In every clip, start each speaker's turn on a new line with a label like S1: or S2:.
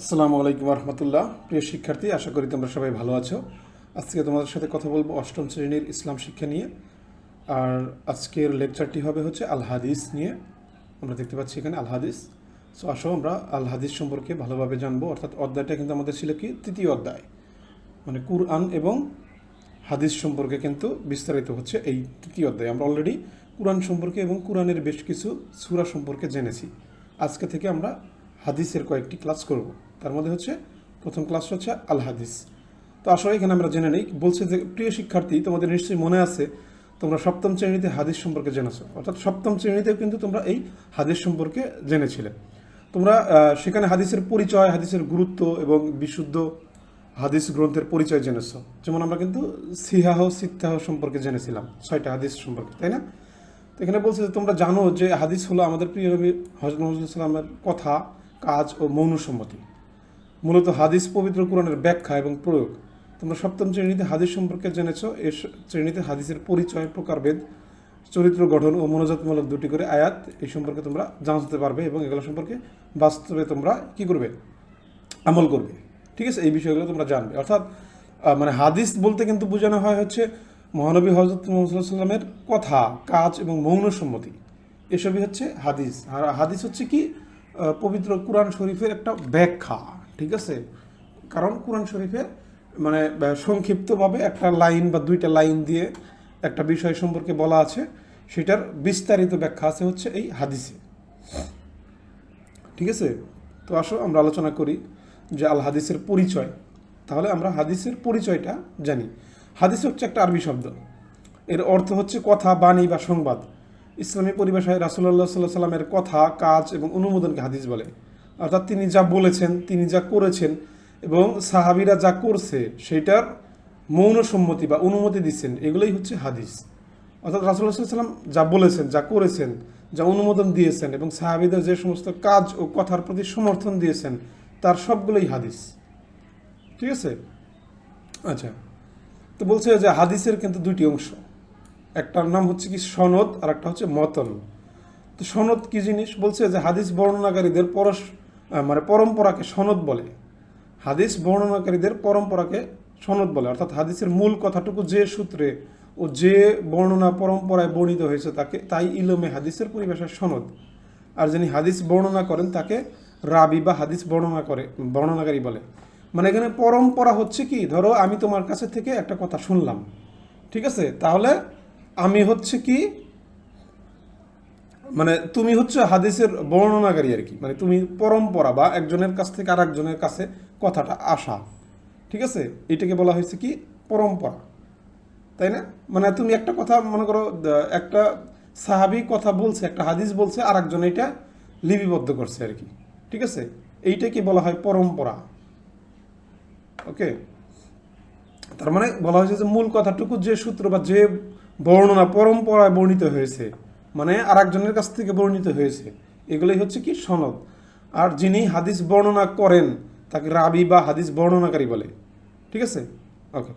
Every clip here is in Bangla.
S1: আসসালামু আলাইকুম রহমতুল্লাহ। প্রিয় শিক্ষার্থী, আশা করি তোমরা সবাই ভালো আছো। আজকে তোমাদের সাথে কথা বলব অষ্টম শ্রেণির ইসলাম শিক্ষা নিয়ে। আর আজকের লেকচারটি হবে হচ্ছে আল হাদিস নিয়ে। আমরা দেখতে পাচ্ছি এখানে আল হাদিস সো আসো আমরা আল হাদিস সম্পর্কে ভালোভাবে জানব। অর্থাৎ অধ্যায়টা কিন্তু আমাদের ছিল কি? তৃতীয় অধ্যায়। মানে কুরআন এবং হাদিস সম্পর্কে কিন্তু বিস্তারিত হচ্ছে এই তৃতীয় অধ্যায়। আমরা অলরেডি কুরআন সম্পর্কে এবং কুরআনের বেশ কিছু সূরা সম্পর্কে জেনেছি। আজকে থেকে আমরা হাদিসের কয়েকটি ক্লাস করব। তার মধ্যে হচ্ছে, প্রথম ক্লাস হচ্ছে আল হাদিস তো আসলে এখানে আমরা জেনে নেই, বলছে যে প্রিয় শিক্ষার্থী, তোমাদের নিশ্চয়ই মনে আছে, তোমরা সপ্তম শ্রেণীতে হাদিস সম্পর্কে জেনেছো। অর্থাৎ সপ্তম শ্রেণীতেও কিন্তু তোমরা এই হাদিস সম্পর্কে জেনেছিলে। তোমরা সেখানে হাদিসের পরিচয়, হাদিসের গুরুত্ব এবং বিশুদ্ধ হাদিস গ্রন্থের পরিচয় জেনেছো। যেমন আমরা কিন্তু সিহাহ, সিত্তাহ সম্পর্কে জেনেছিলাম, ছয়টা হাদিস সম্পর্কে, তাই না? তো এখানে বলছে যে তোমরা জানো যে হাদিস হলো আমাদের প্রিয় নবী হজরত কথা। কাজ ও মৌনসম্মতি মূলত হাদিস পবিত্র কোরআনের ব্যাখ্যা এবং প্রয়োগ। তোমরা সপ্তম শ্রেণীতে হাদিস সম্পর্কে জেনেছো, এ শ্রেণীতে হাদিসের পরিচয়, প্রকারভেদ, চরিত্র গঠন ও মনোজাতমূলক দুটি করে আয়াত, এই সম্পর্কে তোমরা জানতে পারবে এবং এগুলো সম্পর্কে বাস্তবে তোমরা কি করবে? আমল করবে। ঠিক আছে? এই বিষয়গুলো তোমরা জানবে। অর্থাৎ মানে হাদিস বলতে কিন্তু বোঝানো হয় হচ্ছে মহানবী হজরত মোহাম্মদ কথা, কাজ এবং মৌন সম্মতি এসবই হচ্ছে হাদিস। আর হাদিস হচ্ছে কি? পবিত্র কোরআন শরীফের একটা ব্যাখ্যা, ঠিক আছে? কারণ কোরআন শরীফে মানে সংক্ষিপ্তভাবে একটা লাইন বা দুইটা লাইন দিয়ে একটা বিষয় সম্পর্কে বলা আছে, সেটার বিস্তারিত ব্যাখ্যা আছে হচ্ছে এই হাদিসে। ঠিক আছে? তো আসো, আমরা আলোচনা করি যে আল হাদিসের পরিচয়। তাহলে আমরা হাদিসের পরিচয়টা জানি। হাদিস হচ্ছে একটা আরবি শব্দ। এর অর্থ হচ্ছে কথা, বাণী বা সংবাদ। ইসলামী পরিভাষায় রাসুল্লাহ সাল্লাহ সাল্লামের কথা, কাজ এবং অনুমোদনকে হাদিস বলে। অর্থাৎ তিনি যা বলেছেন, তিনি যা করেছেন এবং সাহাবিরা যা করছে সেটার মৌন সম্মতি বা অনুমতি দিচ্ছেন, এগুলোই হচ্ছে হাদিস। অর্থাৎ রাসুল্লাহ সাল্লাম যা বলেছেন, যা করেছেন, যা অনুমোদন দিয়েছেন এবং সাহাবিদের যে সমস্ত কাজ ও কথার প্রতি সমর্থন দিয়েছেন, তার সবগুলোই হাদিস। ঠিক আছে? আচ্ছা। তো বলছে যে হাদিসের কিন্তু দুইটি অংশ। একটার নাম হচ্ছে কি সনদ আর একটা হচ্ছে মতন। তো সনদ কি জিনিস? বলছে যে হাদিস বর্ণনাকারীদের পরশ মানে পরম্পরাকে সনদ বলে। হাদিস বর্ণনাকারীদের পরম্পরাকে সনদ বলে। অর্থাৎ হাদিসের মূল কথাটুকু যে সূত্রে ও যে বর্ণনা পরম্পরায় বর্ণিত হয়েছে, তাকে, তাই ইলমে হাদিসের পরিভাষায় সনদ। আর যিনি হাদিস বর্ণনা করেন, তাকে রাবি বা হাদিস বর্ণনা করে, বর্ণনাকারী বলে। মানে এখানে পরম্পরা হচ্ছে কি, ধরো আমি তোমার কাছে থেকে একটা কথা শুনলাম। ঠিক আছে? তাহলে আমি হচ্ছে কি মানে তুমি হচ্ছে হাদিসের বর্ণনাকারী আর কি। মানে তুমি পরম্পরা বা একজনের কাছ থেকে আর একজনের কাছে কথাটা আসা। ঠিক আছে? এটাকে বলা হয়েছে কি, পরম্পরা। তাই না? মানে তুমি একটা কথা, মনে করো একটা সাহাবি কথা বলছে, একটা হাদিস বলছে আর একজন এটা লিপিবদ্ধ করছে আর কি। ঠিক আছে? এইটাকে বলা হয় পরম্পরা। ওকে? তার মানে বলা হয়েছে যে মূল কথাটুকু যে সূত্র বা যে বর্ণনা, পরম্পরায় বর্ণিত হয়েছে মানে আর একজনের কাছ থেকে বর্ণিত হয়েছে। এগুলোই হচ্ছে কি সনদ। আর যিনি হাদিস বর্ণনা করেন, তাকে রাবি বা হাদিস বর্ণনাকারী বলে। ঠিক আছে? ওকে।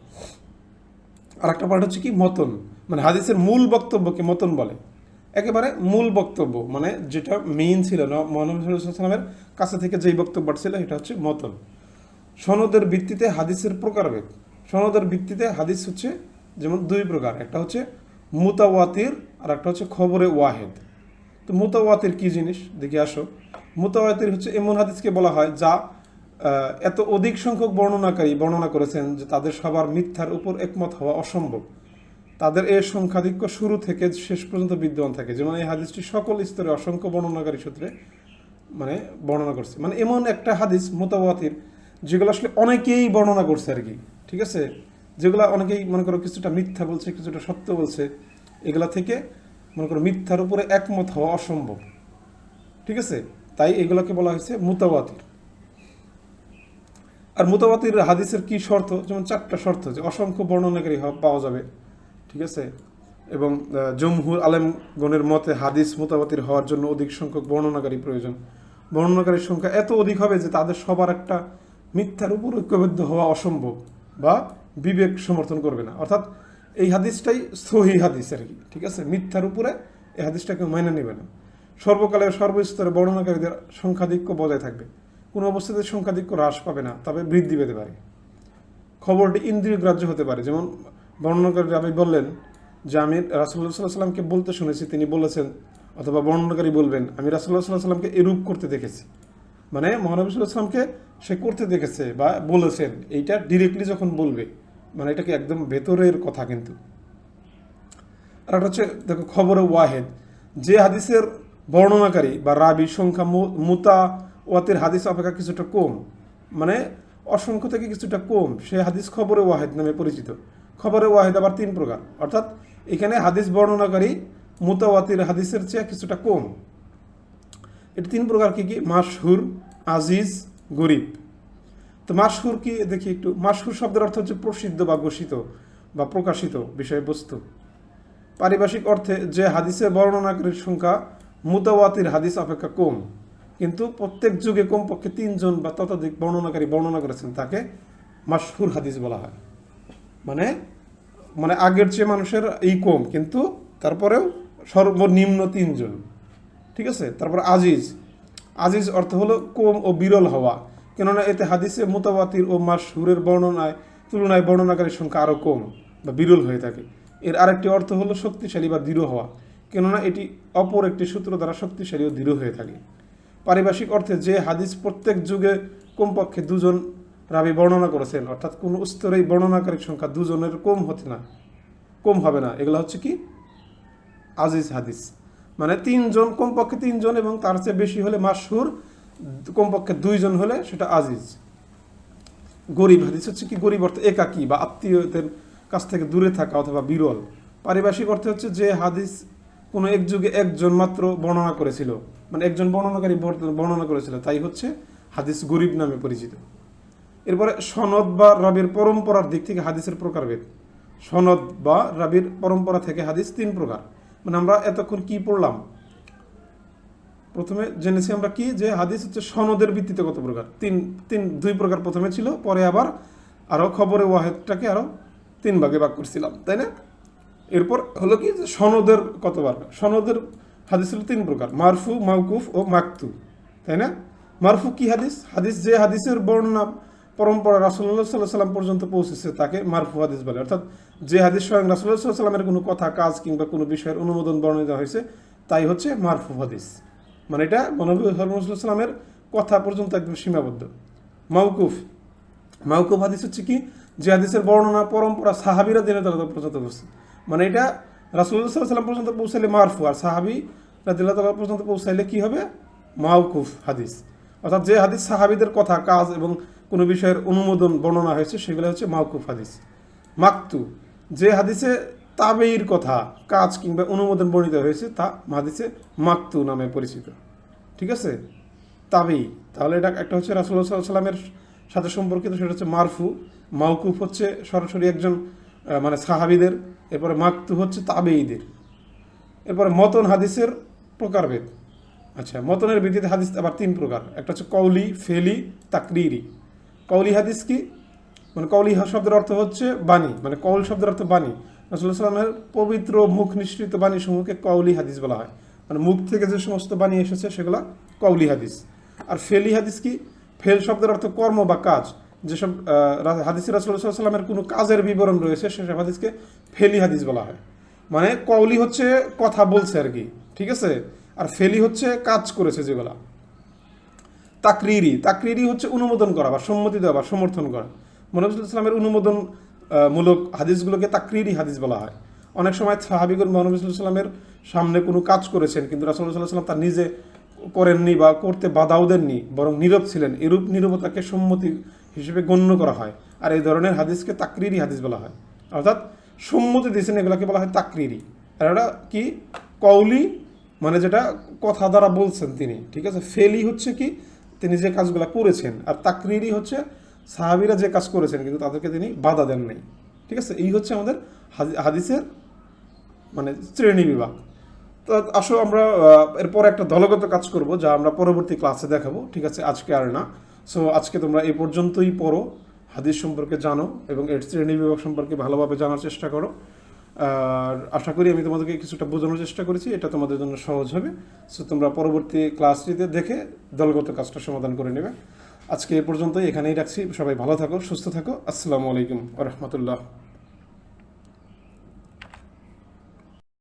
S1: আর একটা পার্ট হচ্ছে কি মতন মানে হাদিসের মূল বক্তব্যকে মতন বলে। একেবারে মূল বক্তব্য মানে যেটা মেইন ছিল না মহানবী সাল্লামের কাছে থেকে যেই বক্তব্য ছিল এটা হচ্ছে মতন। সনদের ভিত্তিতে হাদিসের প্রকারভেদ। সনদের ভিত্তিতে হাদিস হচ্ছে যেমন দুই প্রকার, একটা হচ্ছে মুতাওয়াতির আর একটা হচ্ছে খবরে ওয়াহেদ। তো মুতাওয়াতির কি জিনিস? দেখে আসো। মুতাওয়াতির হচ্ছে এমন হাদিসকে বলা হয় যা এত অধিক সংখ্যক বর্ণনাকারী বর্ণনা করেছেন যে তাদের সবার মিথ্যার উপর একমত হওয়া অসম্ভব। তাদের এর সংখ্যাধিক্য শুরু থেকে শেষ পর্যন্ত বিদ্যমান থাকে। যেমন এই হাদিসটি সকল স্তরে অসংখ্য বর্ণনাকারী সূত্রে মানে বর্ণনা করছে। মানে এমন একটা হাদিস মোতাবাতির যেগুলো আসলে অনেকেই বর্ণনা করছে আর কি। ঠিক আছে? যেগুলো অনেকেই মনে করো কিছুটা মিথ্যা বলছে, কিছুটা সত্য বলছে, এগুলা থেকে মনে করো মিথ্যার উপরে একমত হওয়া অসম্ভব। ঠিক আছে? তাই এগুলোকে বলা হয়েছে মুতাবাতির আর মুতাবাতির হাদিসের কি শর্ত? যেমন চারটা শর্ত, যে অসংখ্য বর্ণনাকারী পাওয়া যাবে। ঠিক আছে? এবং জমহুর আলেমগণের মতে হাদিস মোতাবাতির হওয়ার জন্য অধিক সংখ্যক বর্ণনাকারী প্রয়োজন। বর্ণনাকারীর সংখ্যা এত অধিক হবে যে তাদের সবার একটা মিথ্যার উপর ঐক্যবদ্ধ হওয়া অসম্ভব বা বিবেক সমর্থন করবে না। অর্থাৎ এই হাদিসটাই সহি হাদিস আর কি, ঠিক আছে? মিথ্যার উপরে এই হাদিসটাকে মেনে নেবে না। সর্বকালে সর্বস্তরে বর্ণনাকারীদের সংখ্যাধিক্য বজায় থাকবে। কোনো অবস্থাতে সংখ্যাধিক্য হ্রাস পাবে না, তবে বৃদ্ধি পেতে পারে। খবরটি ইন্দ্রিয় গ্রাহ্য হতে পারে। যেমন বর্ণনাকারী রাবি বললেন যে আমি রাসুল্লাহ সাল্লাহ সাল্লামকে বলতে শুনেছি, তিনি বলেছেন, অথবা বর্ণনাকারী বলবেন, আমি রাসুল্লাহ সাল্লাহ সাল্লামকে এরূপ করতে দেখেছি। মানে মহানবী সাল্লাহ সাল্লামকে সে করতে দেখেছে বা বলেছেন, এইটা ডিরেক্টলি যখন বলবে মানে এটা কি একদম ভেতরের কথা কিন্তু? আর একটা হচ্ছে, দেখো, খবরে ওয়াহেদ। যে হাদিসের বর্ণনাকারী বা রাবি সংখ্যা মুতা ওয়াতের হাদিস অপেক্ষা কিছুটা কম মানে অসংখ্য থেকে কিছুটা কম, সে হাদিস খবরে ওয়াহেদ নামে পরিচিত। খবরে ওয়াহেদ আবার তিন প্রকার। অর্থাৎ এখানে হাদিস বর্ণনাকারী মুতাওয়াতির হাদিসের চেয়ে কিছুটা কম। এটা তিন প্রকার কি কি? মাসহুর আজিজ, গরিব। তো মাসহুর কি, দেখি একটু মাসহুর শব্দের অর্থ হচ্ছে প্রসিদ্ধ বা ঘোষিত বা প্রকাশিত বিষয়বস্তু। পারিভাষিক অর্থে যে হাদিসের বর্ণনাকারীর সংখ্যা, মুতাওয়াতির হাদিস অপেক্ষা কম। কিন্তু প্রত্যেক যুগে কমপক্ষে তিনজন বা ততোধিক বর্ণনাকারী বর্ণনা করেছেন, তাকে মাসহুর হাদিস বলা হয়। মানে মানে আগের চেয়ে মানুষের এই কম, কিন্তু তারপরেও সর্বনিম্ন তিনজন। ঠিক আছে? তারপর আজিজ। আজিজ অর্থ হলো কম ও বিরল হওয়া। কেননা এতে হাদিসে মোতাবাতির ও মাসহুরের বর্ণনায়, তুলনায় বর্ণনাকারীর সংখ্যা আরও কম বা বিরল হয়ে থাকে। এর আরেকটি অর্থ হলো শক্তিশালী বা দৃঢ় হওয়া, কেননা এটি অপর একটি সূত্র দ্বারা শক্তিশালী ও দৃঢ় হয়ে থাকে। পারিভাষিক অর্থে যে হাদিস প্রত্যেক যুগে কমপক্ষে দুজন রাবি বর্ণনা করেছেন, অর্থাৎ কোন স্তরেই বর্ণনাকারীর সংখ্যা দুজনের কম হতে না, কম হবে না। এগুলো হচ্ছে কি? আজিজ হাদিস। মানে তিনজন, কমপক্ষে তিনজন এবং তার চেয়ে বেশি হলে মাসহুর কমপক্ষে দুইজন হলে সেটা আজিজ। গরিব হাদিস হচ্ছে কি, গরিব অর্থে একাকী বা আত্মীয়দের কাছ থেকে দূরে থাকা অথবা বিরল। পারিভাষিক অর্থে হচ্ছে যে হাদিস কোনো এক যুগে একজন মাত্র বর্ণনা করেছিল। মানে একজন বর্ণনাকারী বর্ণনা করেছিল। তাই হচ্ছে হাদিস গরিব নামে পরিচিত। এরপরে সনদ বা রাবির পরম্পরার দিক থেকে হাদিসের প্রকারভেদ। সনদ বা রাবির পরম্পরা থেকে হাদিস তিন প্রকার। মানে আমরা এতক্ষণ কি পড়লাম? প্রথমে জেনেছি আমরা কি, যে হাদিস হচ্ছে সনদের ভিত্তিতে কত প্রকার। তিন তিন, দুই প্রকার প্রথমে ছিল, পরে আবার আরও খবরে ওয়াহেদটাকে আরও তিন ভাগে ভাগ করছিলাম, তাই না? এরপর হলো কি, যে সনদের কতবার সনদের হাদিস হলো তিন প্রকার, মারফু মাউকুফ ও মাকতু, তাই না? মারফু কি হাদিস? হাদিস যে হাদিসের বর্ণনা পরম্পরা রাসুল্লাহ সাল্লাহ সাল্লাম পর্যন্ত পৌঁছেছে, তাকে মারফু হাদিস বলে। অর্থাৎ যে হাদিস স্বয়ং রাসুল্লাহ সাল্লাহ সাল্লামের কোনো কথা, কাজ কিংবা কোনো বিষয়ের অনুমোদন বর্ণিত হয়েছে, তাই হচ্ছে মারফু হাদিস। মানে এটা মনবী সাল্লামের কথা পর্যন্ত একদম সীমাবদ্ধ। মাউকুফ মাউকুফ হাদিস হচ্ছে কি? যে হাদিসের বর্ণনা, পরম্পরা সাহাবিরা দিনে তালা পর্যন্ত করছে মানে এটা রাসুল্লাহ সাল্লাম পর্যন্ত পৌঁছাইলে মারফু, আর সাহাবি রাদিল্লাহ তালা পর্যন্ত পৌঁছাইলে কি হবে? মাউকুফ হাদিস। অর্থাৎ যে হাদিস সাহাবিদের কথা, কাজ এবং কোনো বিষয়ের অনুমোদন, বর্ণনা হয়েছে, সেগুলো হচ্ছে মাউকুফ হাদিস। মাকতু। যে হাদিসে তাবেইর কথা, কাজ কিংবা অনুমোদন বর্ণিত হয়েছে, তা হাদিসে মাকতু নামে পরিচিত। ঠিক আছে? তাবেই। তাহলে এটা একটা হচ্ছে রাসুল্লাহ সাল্লামের সাথে সম্পর্কিত, সেটা হচ্ছে মারফু। মাউকুফ হচ্ছে সরাসরি একজন মানে সাহাবিদের, এরপরে মাকতু হচ্ছে তাবেইদের। এরপরে মতন হাদিসের প্রকারভেদ। আচ্ছা মতনের ভিত্তিতে হাদিস আবার তিন প্রকার। একটা হচ্ছে কৌলি ফেলি, তাকরিরি। কৌলি হাদিস কি? মানে কৌলি শব্দের অর্থ হচ্ছে বাণী। মানে কৌল শব্দের অর্থ বাণী। রাসুল্লাহ পবিত্র মুখ নিঃসৃত বাণী সমূহকে কৌলি হাদিস বলা হয়। মানে মুখ থেকে যে সমস্ত বাণী এসেছে সেগুলো কৌলি হাদিস। আর ফেলি হাদিস কি? ফেল শব্দের অর্থ কর্ম বা কাজ। যেসব হাদিসে রাসুল্লাহ সাল্লামের কোনো কাজের বিবরণ রয়েছে সেসব হাদিসকে ফেলি হাদিস বলা হয়। মানে কৌলি হচ্ছে কথা বলছে আর কি, ঠিক আছে? আর ফেলি হচ্ছে কাজ করেছে যেগুলা। তাকরিরি তাকরিরি হচ্ছে অনুমোদন করা বা সম্মতি দেওয়া বা সমর্থন করা। মনবুল ইসলামের অনুমোদন মূলক হাদিসগুলোকে তাকরিরি হাদিস বলা হয়। অনেক সময় সাহাবিগুল মহানবী ইসলামের সামনে কোনো কাজ করেছেন, কিন্তু রাসুল্লাহ সাল্লাম তার নিজে করেননি বা করতে বাধাও দেননি, বরং নীরব ছিলেন। এরূপ নীরবতাকে সম্মতি হিসেবে গণ্য করা হয়। আর এই ধরনের হাদিসকে তাকরিরি হাদিস বলা হয়। অর্থাৎ সম্মতি দিয়েছেন, এগুলোকে বলা হয় তাকরিরি। আর এটা কি? কৌলি মানে যেটা কথা দ্বারা বলছেন তিনি, ঠিক আছে? ফেলি হচ্ছে কি? তিনি যে কাজগুলো করেছেন, আর তাকরিরি হচ্ছে সাহাবিরা যে কাজ করেছেন কিন্তু তাদেরকে তিনি বাধা দেন নাই। ঠিক আছে? এই হচ্ছে আমাদের হাদিসের মানে শ্রেণি বিভাগ। তো আসো আমরা এরপর একটা দলগত কাজ করব যা আমরা পরবর্তী ক্লাসে দেখাবো। ঠিক আছে? আজকে আর না। সো আজকে তোমরা এই পর্যন্তই পড়ো, হাদিস সম্পর্কে জানো এবং এর শ্রেণি বিভাগ সম্পর্কে ভালোভাবে জানার চেষ্টা করো। আর আশা করি আমি তোমাদেরকে কিছুটা বোঝানোর চেষ্টা করেছি, এটা তোমাদের জন্য সহজ হবে। সো তোমরা পরবর্তী ক্লাসটিতে দেখে দলগত কাজটা সমাধান করে নেবে। আজকে এ পর্যন্তই। এখানেই রাখছি। সবাই ভালো থাকো সুস্থ থাকো। আসসালামু আলাইকুম রহমতুল্লাহ।